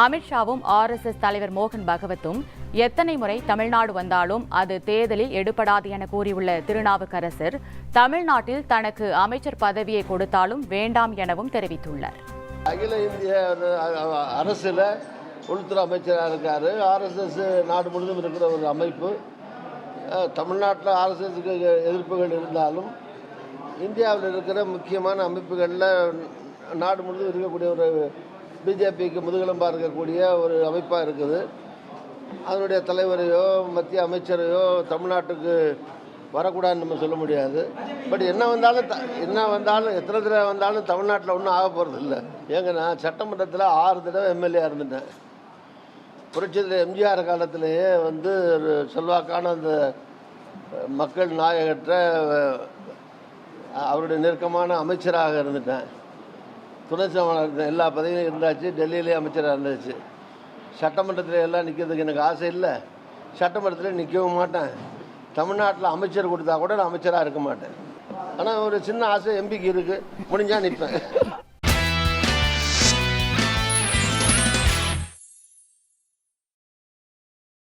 அமித்ஷாவும் ஆர்எஸ்எஸ் தலைவர் மோகன் பகவத்தும் எத்தனை முறை தமிழ்நாடு வந்தாலும் அது தேர்தலில் எடுபடாது என கூறியுள்ள திருநாவுக்கரசர் தமிழ்நாட்டில் தனக்கு அமைச்சர் பதவியை கொடுத்தாலும் வேண்டாம் எனவும் தெரிவித்துள்ளார். அகில இந்திய அரசில் உள்துறை அமைச்சராக இருக்கார். ஆர்எஸ்எஸ் நாடு முழுவதும் இருக்கிற ஒரு அமைப்பு. தமிழ்நாட்டில் ஆர்எஸ்எஸ்க்கு எதிர்ப்புகள் இருந்தாலும் இந்தியாவில் இருக்கிற முக்கியமான அமைப்புகளில் நாடு முழுவதும் இருக்கக்கூடிய ஒரு பிஜேபிக்கு முதுகெலும்பாக இருக்கக்கூடிய ஒரு அமைப்பாக இருக்குது. அதனுடைய தலைவரையோ மத்திய அமைச்சரையோ தமிழ்நாட்டுக்கு வரக்கூடாதுன்னு நம்ம சொல்ல முடியாது. பட் என்ன வந்தாலும் த- என்ன வந்தாலும் எத்தனை தடவை வந்தாலும் தமிழ்நாட்டில் ஒன்றும் ஆக போகிறது இல்லை. ஏங்க நான் சட்டமன்றத்தில் ஆறு தடவை எம்எல்ஏ இருந்துட்டேன். புரட்சியில் எம்ஜிஆர் காலத்திலேயே வந்து ஒரு செல்வாக்கான அந்த மக்கள் நாயகற்ற அவருடைய நெருக்கமான அமைச்சராக இருந்துட்டேன். துணை எல்லா பதவியும் இருந்தாச்சு டெல்லியிலே அமைச்சராக இருந்தாச்சு. சட்டமன்றத்தில் எல்லாம் நிற்கிறதுக்கு எனக்கு ஆசை இல்லை. சட்டமன்றத்தில் நிற்கவும் மாட்டேன். தமிழ்நாட்டில் அமைச்சர் கொடுத்தா கூட நான் அமைச்சராக இருக்க மாட்டேன். ஆனால் ஒரு சின்ன ஆசை எம்பிக்கு இருக்குது முடிஞ்சால் நிற்பேன்